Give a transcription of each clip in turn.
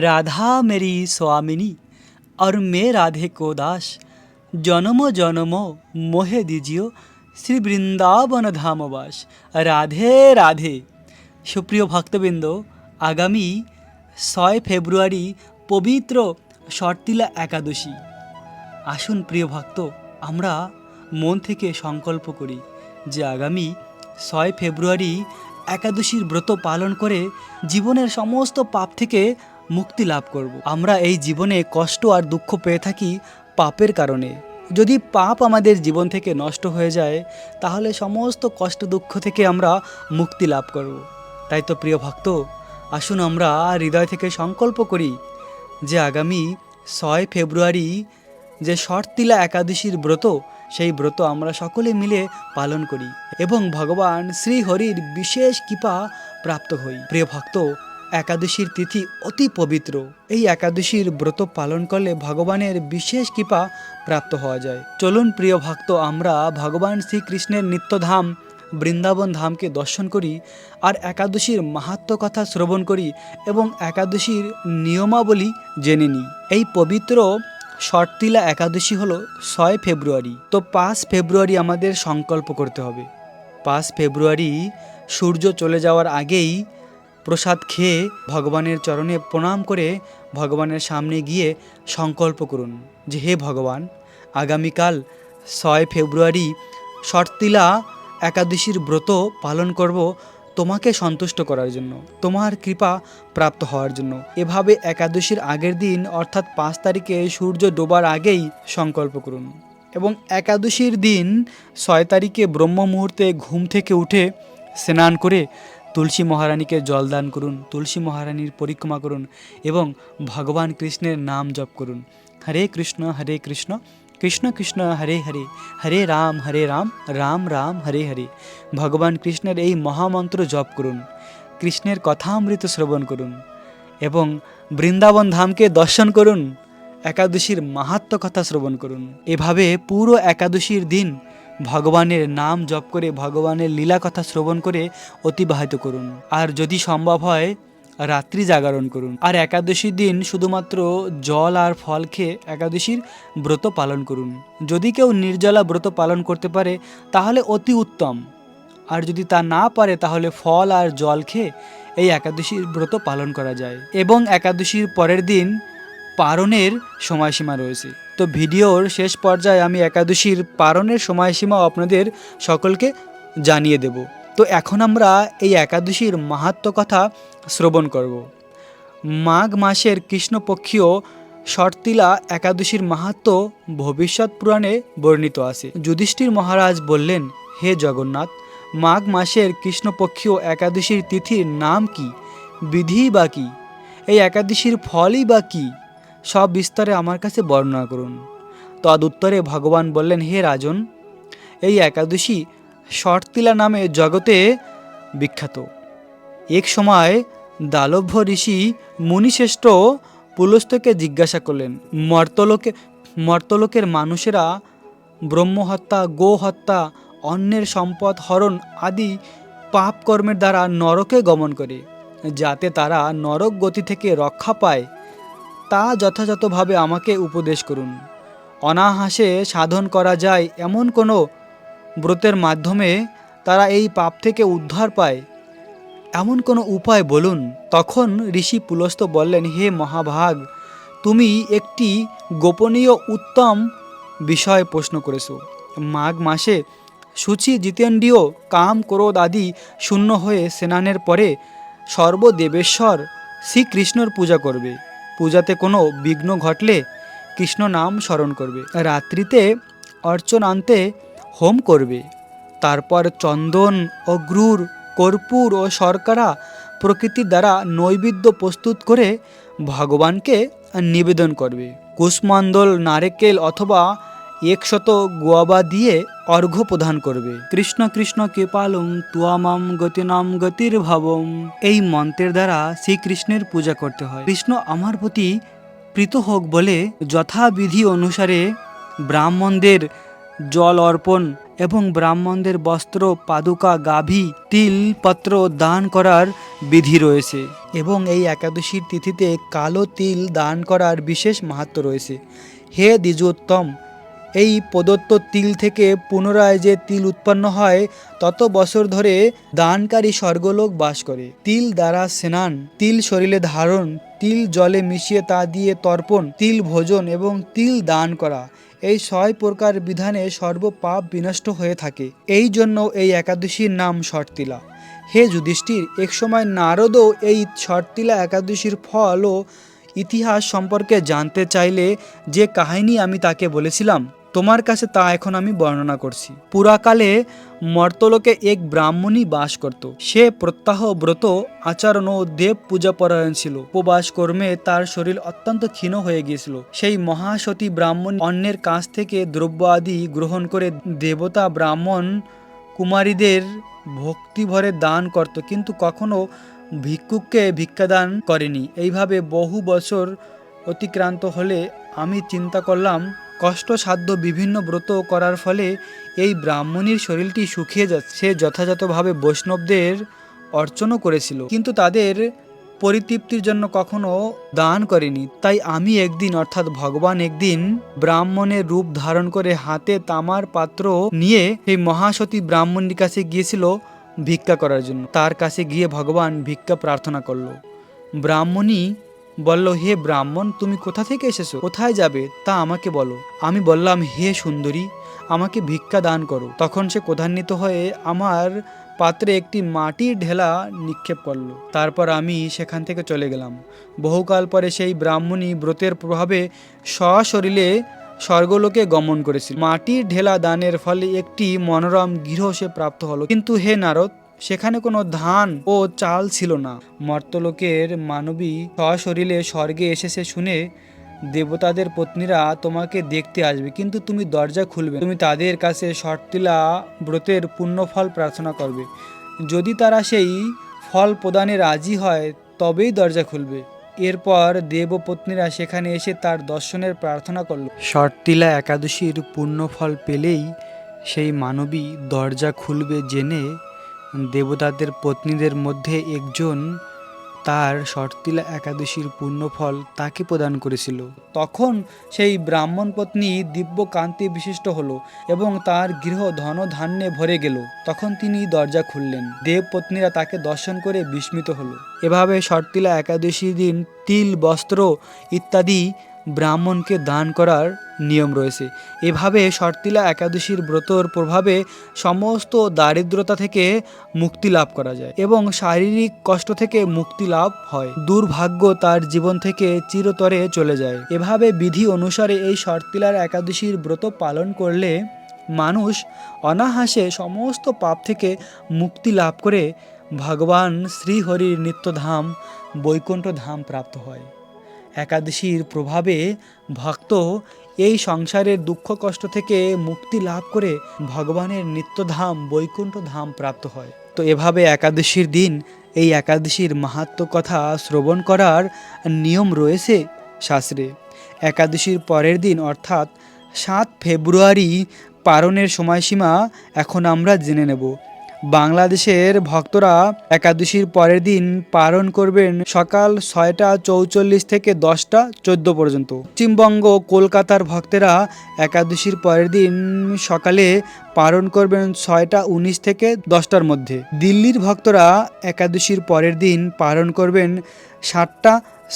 রাধা মেরি সোয়ামিনী আর মে রাধে কো দাস জনম জনম মোহে দিজিও শ্রী বৃন্দাবন ধামবাস রাধে রাধে সুপ্রিয় ভক্তবৃন্দ আগামী ছয় ফেব্রুয়ারি পবিত্র শর্তিলা একাদশী আসুন প্রিয় ভক্ত আমরা মন থেকে সংকল্প করি যে আগামী ছয় ফেব্রুয়ারি একাদশীর ব্রত পালন করে জীবনের সমস্ত পাপ থেকে মুক্তি লাভ করব। আমরা এই জীবনে কষ্ট আর দুঃখ পেয়ে থাকি পাপের কারণে। যদি পাপ আমাদের জীবন থেকে নষ্ট হয়ে যায়, তাহলে সমস্ত কষ্ট দুঃখ থেকে আমরা মুক্তি লাভ করব। তাই তো প্রিয় ভক্ত, আসুন আমরা হৃদয় থেকে সংকল্প করি যে আগামী ছয় ফেব্রুয়ারি যে শর্তিলা একাদশীর ব্রত, সেই ব্রত আমরা সকলে মিলে পালন করি এবং ভগবান শ্রীহরির বিশেষ কৃপা প্রাপ্ত হই। প্রিয় ভক্ত একাদশীর তিথি অতি পবিত্র। এই একাদশীর ব্রত পালন করলে ভগবানের বিশেষ কৃপা প্রাপ্ত হওয়া যায়। চলুন প্রিয় ভক্ত, আমরা ভগবান শ্রীকৃষ্ণের নিত্যধাম বৃন্দাবন ধামকে দর্শন করি আর একাদশীর মাহাত্ম কথা শ্রবণ করি এবং একাদশীর নিয়মাবলী জেনে নিই। এই পবিত্র শর্তিলা একাদশী হলো ছয় ফেব্রুয়ারি। তো পাঁচ ফেব্রুয়ারি আমাদের সংকল্প করতে হবে। পাঁচ ফেব্রুয়ারি সূর্য চলে যাওয়ার আগেই প্রসাদ খেয়ে ভগবানের চরণে প্রণাম করে ভগবানের সামনে গিয়ে সংকল্প করুন যে হে ভগবান, আগামীকাল ছয় ফেব্রুয়ারি শর্তিলা একাদশীর ব্রত পালন করব তোমাকে সন্তুষ্ট করার জন্য, তোমার কৃপা প্রাপ্ত হওয়ার জন্য। এভাবে একাদশীর আগের দিন, অর্থাৎ পাঁচ তারিখে সূর্য ডোবার আগেই সংকল্প করুন এবং একাদশীর দিন ছয় তারিখে ব্রহ্ম মুহূর্তে ঘুম থেকে উঠে স্নান করে তুলসী মহারানীকে জলদান করুন, তুলসী মহারানীর পরিক্রমা করুন এবং ভগবান কৃষ্ণের নাম জপ করুন। হরে কৃষ্ণ হরে কৃষ্ণ কৃষ্ণ কৃষ্ণ, হরে হরে হরে রাম হরে রাম রাম রাম, হরে হরে। ভগবান কৃষ্ণের এই মহামন্ত্র জপ করুন, কৃষ্ণের কথামৃত শ্রবণ করুন এবং বৃন্দাবন ধামকে দর্শন করুন, একাদশীর মাহাত্ম কথা শ্রবণ করুন। এভাবে পুরো একাদশীর দিন ভগবানের নাম জপ করে ভগবানের লীলা কথা শ্রবণ করে অতিবাহিত করুন। আর যদি সম্ভব হয়, রাত্রি জাগরণ করুন। আর একাদশীর দিন শুধুমাত্র জল আর ফল খেয়ে একাদশীর ব্রত পালন করুন। যদি কেউ নির্জলা ব্রত পালন করতে পারে, তাহলে অতি উত্তম। আর যদি তা না পারে, তাহলে ফল আর জল খেয়ে এই একাদশীর ব্রত পালন করা যায়। এবং একাদশীর পরের দিন পারণের সময়সীমা রয়েছে। তো ভিডিওর শেষ পর্যায়ে আমি একাদশীর পারণের সময়সীমা আপনাদের সকলকে জানিয়ে দেব। তো এখন আমরা এই একাদশীর মাহাত্ম কথা শ্রবণ করব। মাঘ মাসের কৃষ্ণপক্ষীয় শর্তিলা একাদশীর মাহাত্ম ভবিষ্যৎ পুরাণে বর্ণিত আছে। যুধিষ্ঠির মহারাজ বললেন, হে জগন্নাথ, মাঘ মাসের কৃষ্ণপক্ষীয় একাদশীর তিথির নাম কি? বিধি বা কি? এই একাদশীর ফলই বা কি? সব বিস্তারে আমার কাছে বর্ণনা করুন। তদুত্তরে ভগবান বললেন, হে রাজন, এই একাদশী শর্তিলা নামে জগতে বিখ্যাত। এক সময় দালভ্য ঋষি মুনিশ্রেষ্ঠ পুলস্তকে জিজ্ঞাসা করলেন, মর্তলোকে, মর্তলোকের মানুষেরা ব্রহ্মহত্যা গো হত্যা অন্যের সম্পদ হরণ আদি পাপ কর্মের দ্বারা নরকে গমন করে, যাতে তারা নরক গতি থেকে রক্ষা পায়। তা যথাযথভাবে আমাকে উপদেশ করুন। অনাহাসে সাধন করা যায় এমন কোনো ব্রতের মাধ্যমে তারা এই পাপ থেকে উদ্ধার পায়। এমন কোনো উপায় বলুন, তখন ঋষি পুলস্ত বললেন, হে মহাভাগ, তুমি একটি গোপনীয় উত্তম বিষয় প্রশ্ন করেছ। মাঘ মাসে সূচি, জিতেন্দ্রীয়, কাম, ক্রোধ আদি শূন্য হয়ে স্নানের পরে সর্বদেবেশ্বর শ্রীকৃষ্ণর পূজা করবে। পূজাতে কোনো বিঘ্ন ঘটলে কৃষ্ণ নাম স্মরণ করবে। রাত্রিতে অর্চন আনতে হোম করবে। তারপর চন্দন, অগ্রুর, কর্পূর ও শর্করা প্রকৃতির দ্বারা নৈবেদ্য প্রস্তুত করে ভগবানকে নিবেদন করবে। কুষ্মান্দল, নারেকেল অথবা একশত গোয়াবা দিয়ে অর্ঘ্য প্রদান করবে। কৃষ্ণ কৃষ্ণ কৃপালং তুয়ামাম গতিনাম গতির ভাবম এই মন্ত্রের দ্বারা শ্রীকৃষ্ণের পূজা করতে হয়। কৃষ্ণ আমার প্রতি প্রীত হোক বলে যথাবিধি অনুসারে ব্রাহ্মণদের জল অর্পণ এবং ব্রাহ্মণদের বস্ত্র, পাদুকা, গাভী, তিল, পত্র দান করার বিধি রয়েছে এবং এই একাদশীর তিথিতে কালো তিল দান করার বিশেষ মাহাত্ম রয়েছে। হে দ্বিজোত্তম এই প্রদত্ত তিল থেকে পুনরায় যে তিল উৎপন্ন হয়, তত বছর ধরে দানকারী স্বর্গলোক বাস করে। তিল দ্বারা স্নান, তিল শরীরে ধারণ, তিল জলে মিশিয়ে তা দিয়ে তর্পণ, তিল ভোজন এবং তিল দান করা, এই ছয় প্রকার বিধানে সর্বপাপ বিনষ্ট হয়ে থাকে। এই জন্য এই একাদশীর নাম শর্তিলা হে যুধিষ্ঠির, একসময় নারদও এই শর্তিলা একাদশীর ফল ও ইতিহাস সম্পর্কে জানতে চাইলে যে কাহিনী আমি তাকে বলেছিলাম, তোমার কাছে তা এখন আমি বর্ণনা করছি। পুরাকালে মর্তলোকে এক ব্রাহ্মণী বাস করত। সে প্রত্যাহ ব্রত, আচরণ ও দেব পূজা পরায়ণ ছিল। উপবাস কর্মে তার শরীর অত্যন্ত ক্ষীণ হয়ে গিয়েছিল। সেই মহাসতী ব্রাহ্মণ অন্যের কাছ থেকে দ্রব্য আদি গ্রহণ করে দেবতা ব্রাহ্মণ কুমারীদের ভক্তিভরে দান করত, কিন্তু কখনো ভিক্ষুককে ভিক্ষাদান করেনি। এইভাবে বহু বছর অতিক্রান্ত হলে আমি চিন্তা করলাম, কষ্টসাধ্য বিভিন্ন ব্রত করার ফলে এই ব্রাহ্মণীর শরীরটি শুকিয়ে যাচ্ছে সে যথাযথভাবে বৈষ্ণবদের অর্চনও করেছিল। কিন্তু তাদের পরিতৃপ্তির জন্য কখনো দান করেনি। তাই আমি একদিন, অর্থাৎ ভগবান একদিন ব্রাহ্মণের রূপ ধারণ করে হাতে তামার পাত্র নিয়ে সেই মহাসতী ব্রাহ্মণীর কাছে গিয়েছিল। ভিক্ষা করার জন্য। তার কাছে গিয়ে ভগবান ভিক্ষা প্রার্থনা করল। ব্রাহ্মণী বলল, হে ব্রাহ্মণ, তুমি কোথা থেকে এসেছ? কোথায় যাবে? তা আমাকে বলো। আমি বললাম, হে সুন্দরী, আমাকে ভিক্ষা দান করো। তখন সে ক্রধান্বিত হয়ে আমার পাত্রে একটি মাটির ঢেলা নিক্ষেপ করল। তারপর আমি সেখান থেকে চলে গেলাম। বহুকাল পরে সেই ব্রাহ্মণী ব্রতের প্রভাবে সশরীরে স্বর্গলোকে গমন করেছিল। মাটির ঢেলা দানের ফলে একটি মনোরম গৃহ সে প্রাপ্ত হলো। কিন্তু হে নারদ, সেখানে কোনো ধান ও চাল ছিল না। মর্তলোকের মানবী সশরীরে স্বর্গে এসেছে শুনে দেবতাদের পত্নীরা তোমাকে দেখতে আসবে, কিন্তু তুমি দরজা খুলবে তুমি তাদের কাছে শর্তিলা ব্রতের পুণ্যফল প্রার্থনা করবে। যদি তারা সেই ফল প্রদানে রাজি হয়, তবেই দরজা খুলবে। এরপর দেবপত্নীরা সেখানে এসে তার দর্শনের প্রার্থনা করল। শর্তিলা একাদশীর পুণ্যফল পেলেই সেই মানবী দরজা খুলবে জেনে দেবতাদের পত্নীদের মধ্যে একজন তার শর্তিলা একাদশীর পুণ্যফল তাকে প্রদান করেছিল। তখন সেই ব্রাহ্মণ পত্নী দিব্য কান্তি বিশিষ্ট হল এবং তার গৃহ ধন ধান্যে ভরে গেল। তখন তিনি দরজা খুললেন। দেব পত্নীরা তাকে দর্শন করে বিস্মিত হলো। এভাবে শর্তিলা একাদশী দিন তিল, বস্ত্র ইত্যাদি ব্রাহ্মণকে দান করার নিয়ম রয়েছে। এভাবে শর্তিলা একাদশীর ব্রতর প্রভাবে সমস্ত দারিদ্রতা থেকে মুক্তি লাভ করা যায় এবং শারীরিক কষ্ট থেকে মুক্তি লাভ হয়। দুর্ভাগ্য তার জীবন থেকে চিরতরে চলে যায়। এভাবে বিধি অনুসারে এই শর্তিলার একাদশীর ব্রত পালন করলে মানুষ অনাহাসে সমস্ত পাপ থেকে মুক্তি লাভ করে ভগবান শ্রীহরির নিত্যধাম বৈকুণ্ঠ ধাম প্রাপ্ত হয়। একাদশীর প্রভাবে ভক্ত এই সংসারের দুঃখ কষ্ট থেকে মুক্তি লাভ করে ভগবানের নিত্যধাম বৈকুণ্ঠ ধাম প্রাপ্ত হয়। তো এভাবে একাদশীর দিন, এই একাদশীর মাহাত্ম কথা শ্রবণ করার নিয়ম রয়েছে শাস্ত্রে। একাদশীর পরের দিন, অর্থাৎ সাত ফেব্রুয়ারি পালনের সময়সীমা এখন আমরা জেনে নেব। বাংলাদেশের ভক্তরা একাদশীর পরের দিন পালন করবেন সকাল ছয়টা চৌচল্লিশ থেকে দশটা চোদ্দ পর্যন্ত। পশ্চিমবঙ্গ কলকাতার ভক্তেরা একাদশীর পরের দিন সকালে পালন করবেন ছয়টা উনিশ থেকে দশটার মধ্যে। দিল্লির ভক্তরা একাদশীর পরের দিন পালন করবেন সাতটা,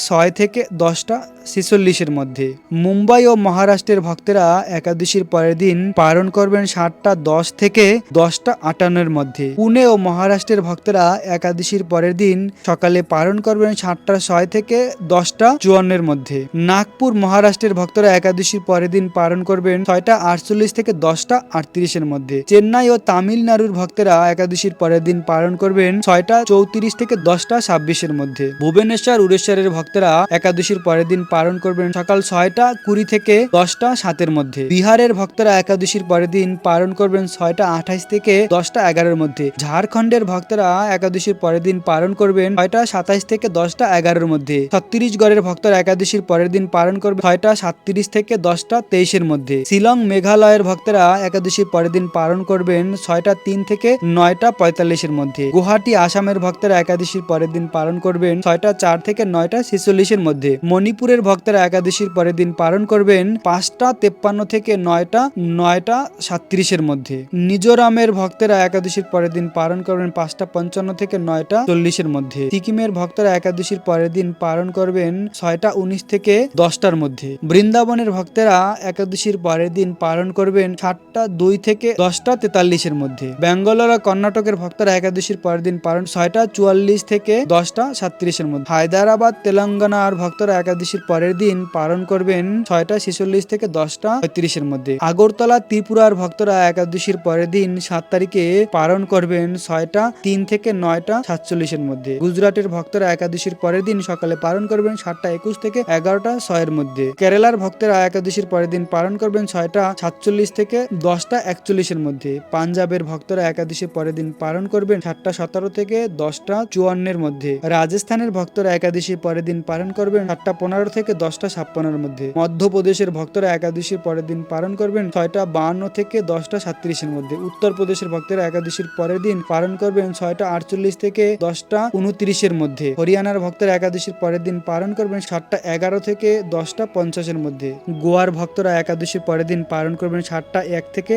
ছয় থেকে দশটা ছেচল্লিশের মধ্যে। মুম্বাই ও মহারাষ্ট্রের ভক্তেরা একাদশীর পরের দিন পালন করবেন সাতটা, দশ থেকে দশটা আটান্নের মধ্যে। পুনে ও মহারাষ্ট্রের ভক্তেরা একাদশীর পরের দিন সকালে পালন করবেন সাতটা, ছয় থেকে দশটা চুয়ান্নের মধ্যে। নাগপুর মহারাষ্ট্রের ভক্তরা একাদশীর পরের দিন পালন করবেন ছয়টা, আটচল্লিশ থেকে দশটা আটত্রিশের মধ্যে। চেন্নাই ও তামিলনাড়ুর ভক্তেরা একাদশীর পরের দিন পালন করবেন ছয়টা চৌত্রিশ থেকে দশটা ছাব্বিশের মধ্যে। ভুবনেশ্বর, উড়েশ্বরের ভক্তরা একাদশীর পরের দিন পালন করবেন সকাল ছয়টা কুড়ি থেকে দশটা সাতের মধ্যে। বিহারের ভক্তরা একাদশীর পরের দিন পালন করবেন ছয়টা আঠাইশ থেকে দশটা এগারোর মধ্যে। ঝাড়খণ্ডের ভক্তরা একাদশীর পরের দিন পালন করবেন ছয়টা সাতাইশ থেকে দশটা এগারোর মধ্যে। ছত্তিশগড়ের ভক্তরা একাদশীর পরের দিন পালন করবেন ছয়টা সাতত্রিশ থেকে দশটা তেইশের মধ্যে। শিলং, মেঘালয়ের ভক্তরা একাদশীর পরের দিন পালন করবেন ছয়টা তিন থেকে নয়টা পঁয়তাল্লিশের মধ্যে। গুয়াহাটি আসামের ভক্তরা একাদশীর পরের দিন পালন করবেন ছয়টা চার থেকে নয়টা ছেচল্লিশের মধ্যে। মণিপুরের ভক্তরা একাদশীর পরের দিন পালন করবেন পাঁচটা তেপ্পান্ন থেকে নয়টা নয়টা সাতত্রিশের মধ্যে। মিজোরামের ভক্তরা একাদশীর পরের দিন পালন করবেন পাঁচটা পঞ্চান্ন থেকে নয়টা চল্লিশের মধ্যে। সিকিমের ভক্তরা একাদশীর পরের দিন পালন করবেন ছয়টা উনিশ থেকে দশটার মধ্যে। বৃন্দাবনের ভক্তেরা একাদশীর পরের দিন পালন করবেন সাতটা দুই থেকে দশটা তেতাল্লিশের মধ্যে। ব্যাঙ্গালোর ও কর্ণাটকের ভক্তরা একাদশীর পরের দিন পালন ছয়টা চুয়াল্লিশ থেকে দশটা সাতত্রিশের মধ্যে। হায়দ্রাবাদ তেলেঙ্গানার ভক্তরা একাদশীর পরের দিন পালন করবেন ছয়টা ছেচল্লিশ থেকে দশটা পঁয়ত্রিশের মধ্যে। আগরতলা ত্রিপুরার ভক্তরা একাদশীর পরের দিন সাত তারিখে পালন করবেন ছয়টা তিন থেকে নয়টা সাতচল্লিশের মধ্যে। গুজরাটের ভক্তরা একাদশীর পরের দিন সকালে পালন করবেন সাতটা একুশ থেকে এগারোটা ছয়ের মধ্যে। কেরালার ভক্তরা একাদশীর পরের দিন পালন করবেন ছয়টা সাতচল্লিশ থেকে দশটা একচল্লিশের মধ্যে। পাঞ্জাবের ভক্তরা একাদশীর পরের দিন পালন করবেন সাতটা সতেরো থেকে দশটা চুয়ান্নের মধ্যে। রাজস্থানের ভক্তরা একাদশীর পরের দিন পালন করবেন সাতটা পনেরো থেকে দশটা ছাপ্পান্নর মধ্যে। মধ্যপ্রদেশের ভক্তরা একাদশীর পরের দিন পালন করবেন ছয়টা বাহান্ন থেকে দশটা সাতত্রিশের মধ্যে। উত্তরপ্রদেশের ভক্তরা একাদশীর পরের দিন পালন করবেন ছয়টা আটচল্লিশ থেকে দশটা উনত্রিশের মধ্যে। হরিয়ানার ভক্তরা একাদশীর পরের দিন পালন করবেন সাতটা এগারো থেকে দশটা পঞ্চাশের মধ্যে। গোয়ার ভক্তরা একাদশীর পরের দিন পালন করবেন সাতটা এক থেকে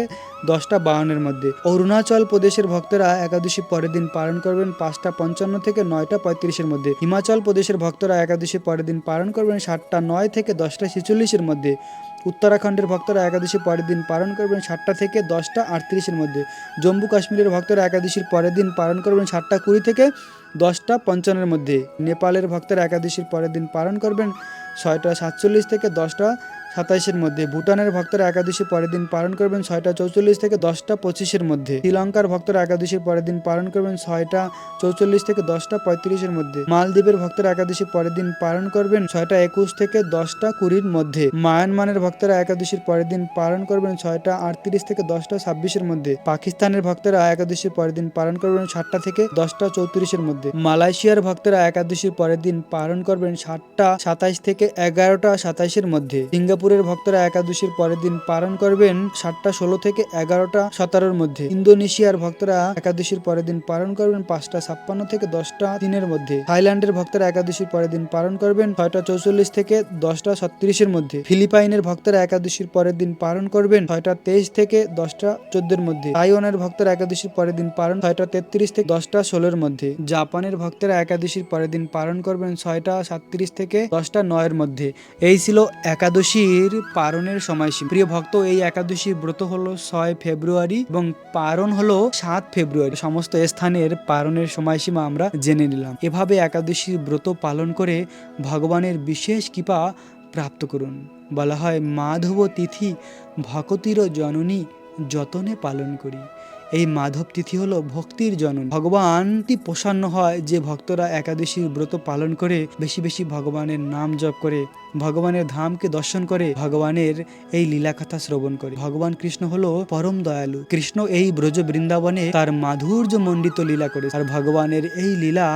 দশটা বাহান্নের মধ্যে। অরুণাচল প্রদেশের ভক্তরা একাদশী পরের দিন পালন করবেন পাঁচটা পঞ্চান্ন থেকে নয়টা পঁয়ত্রিশের মধ্যে। হিমাচল প্রদেশের ভক্তরা একাদশী পরের দিন পালন করবেন সাতটা নয় থেকে দশটা ছেচল্লিশের মধ্যে। উত্তরাখণ্ডের ভক্তরা একাদশী পরের দিন পালন করবেন সাতটা থেকে দশটা আটত্রিশের মধ্যে। জম্মু কাশ্মীরের ভক্তরা একাদশীর পরের দিন পালন করবেন সাতটা কুড়ি থেকে দশটা পঞ্চান্নের মধ্যে। নেপালের ভক্তরা একাদশীর পরের দিন পালন করবেন ছয়টা সাতচল্লিশ থেকে দশটা সাতাইশের মধ্যে। ভুটানের ভক্তরা একাদশী পরের দিন পালন করবেন ছয়টা চৌচল্লিশ থেকে দশটা পঁচিশের মধ্যে। শ্রীলঙ্কার ভক্তরা একাদশীর পরের দিন পালন করবেন ছয়টা চৌচল্লিশ থেকে দশটা পঁয়ত্রিশের মধ্যে। মালদ্বীপের ভক্তরা একাদশী পরের দিন পালন করবেন ছয়টা একুশ থেকে দশটা কুড়ির মধ্যে। মায়ানমারের ভক্তরা একাদশীর পরের দিন পালন করবেন ছয়টা আটত্রিশ থেকে দশটা ছাব্বিশের মধ্যে। পাকিস্তানের ভক্তরা একাদশীর পরের দিন পালন করবেন সাতটা থেকে দশটা চৌত্রিশের মধ্যে। মালয়েশিয়ার ভক্তরা একাদশীর পরের দিন পালন করবেন সাতটা সাতাইশ থেকে এগারোটা সাতাইশের মধ্যে। সিঙ্গাপুরের ভক্তরা একাদশীর পরের দিন পালন করবেন সাতটা, ষোলো থেকে এগারোটা সতেরোর মধ্যে। ইন্দোনেশিয়ার ভক্তরা একাদশীর পরের দিন পালন করবেন পাঁচটা, ছাপ্পান্ন থেকে দশটা দিনের মধ্যে। থাইল্যান্ডের ভক্তরা একাদশীর পরের দিন পালন করবেন ছয়টা, চৌচল্লিশ থেকে দশটা, ছত্রিশের মধ্যে। ফিলিপাইনের ভক্তরা একাদশীর পরের দিন পালন করবেন ছয়টা, তেইশ থেকে দশটা, চোদ্দের মধ্যে। তাইওয়ানের ভক্তরা একাদশীর পরের দিন পালন ছয়টা, তেত্রিশ থেকে দশটা, ষোলোর মধ্যে। জাপানের ভক্তরা একাদশীর পরের দিন পালন করবেন ছয়টা, সাতত্রিশ থেকে দশটা, নয়ের মধ্যে। এই ছিল একাদশীর পারণের সময়সীমা। প্রিয় ভক্ত, এই একাদশীর ব্রত হলো ছয় ফেব্রুয়ারি এবং পারণ হলো সাত ফেব্রুয়ারি। সমস্ত স্থানের পারণের সময়সীমা আমরা জেনে নিলাম। এভাবে একাদশীর ব্রত পালন করে ভগবানের বিশেষ কৃপা প্রাপ্ত করুন। বলা হয়, মাধব তিথি ভকতির জননী যতনে পালন করি। এই মাধব তিথি হলো ভক্তির জনন। ভগবান প্রসন্ন হয় যে ভক্তরা একাদশীর ব্রত পালন করে বেশি বেশি ভগবানের নাম জপ করে, ভগবানের ধামকে দর্শন করে, ভগবানের এই লীলা কথা শ্রবণ করে। ভগবান কৃষ্ণ হলো পরম দয়ালু। কৃষ্ণ এই ব্রজ বৃন্দাবনে তার মাধুর্য মণ্ডিত লীলা করে আর ভগবানের এই লীলা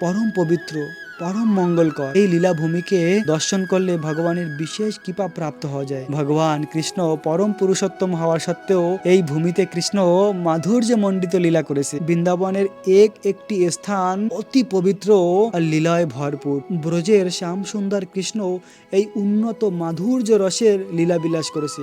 পরম পবিত্র। পরম মঙ্গলকর। এই লীলা ভূমিকে দর্শন করলে ভগবানের বিশেষ কৃপা প্রাপ্ত হওয়া যায়। ভগবান কৃষ্ণ পরম পুরুষোত্তম হওয়ার সত্ত্বেও এই ভূমিতে কৃষ্ণ মাধুর্য মণ্ডিত লীলা করেছে। বৃন্দাবনের এক একটি স্থান অতি পবিত্র আর লীলায় ভরপুর। ব্রজের শ্যাম সুন্দর কৃষ্ণ এই উন্নত মাধুর্য রসের লীলা বিলাস করেছে।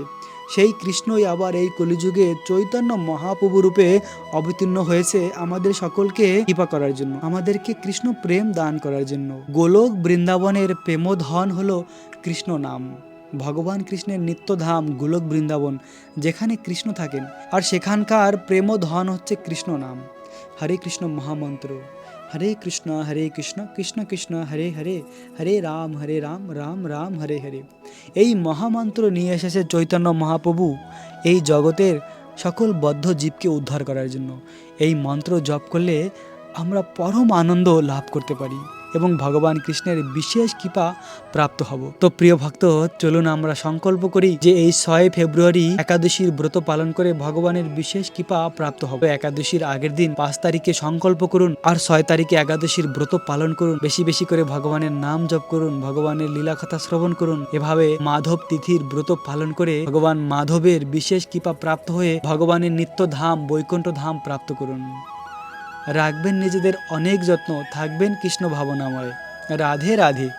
সেই কৃষ্ণই আবার এই কলিযুগে চৈতন্য মহাপ্রভু রূপে অবতীর্ণ হয়েছে আমাদের সকলকে কৃপা করার জন্য, আমাদেরকে কৃষ্ণ প্রেম দান করার জন্য। গোলক বৃন্দাবনের প্রেমধন হলো কৃষ্ণ নাম। ভগবান কৃষ্ণের নিত্যধাম গোলক বৃন্দাবন, যেখানে কৃষ্ণ থাকেন। আর সেখানকার প্রেমধন হচ্ছে কৃষ্ণ নাম। হরে কৃষ্ণ মহামন্ত্র। হরে কৃষ্ণ হরে কৃষ্ণ কৃষ্ণ কৃষ্ণ, হরে হরে হরে রাম হরে রাম রাম রাম, হরে হরে। এই মহামন্ত্র নিয়ে এসেছে চৈতন্য মহাপ্রভু এই জগতের সকল বদ্ধ জীবকে উদ্ধার করার জন্য। এই মন্ত্র জপ করলে আমরা পরম আনন্দ লাভ করতে পারি। এবং ভগবান কৃষ্ণের বিশেষ কৃপা প্রাপ্ত হব। তো প্রিয় ভক্ত, চলুন আমরা সংকল্প করি যে এই ছয় ফেব্রুয়ারি একাদশীর ব্রত পালন করে ভগবানের বিশেষ কৃপা প্রাপ্ত হবে। একাদশীর আগের দিন পাঁচ তারিখে সংকল্প করুন আর ছয় তারিখে একাদশীর ব্রত পালন করুন। বেশি বেশি করে ভগবানের নাম জপ করুন, ভগবানের লীলা কথা শ্রবণ করুন। এভাবে মাধব তিথির ব্রত পালন করে ভগবান মাধবের বিশেষ কৃপা প্রাপ্ত হয়ে ভগবানের নিত্য ধাম বৈকুণ্ঠ ধাম প্রাপ্ত করুন। রাখবেন নিজেদের অনেক যত্ন থাকবেন কৃষ্ণ ভাবনাময়। রাধে রাধে।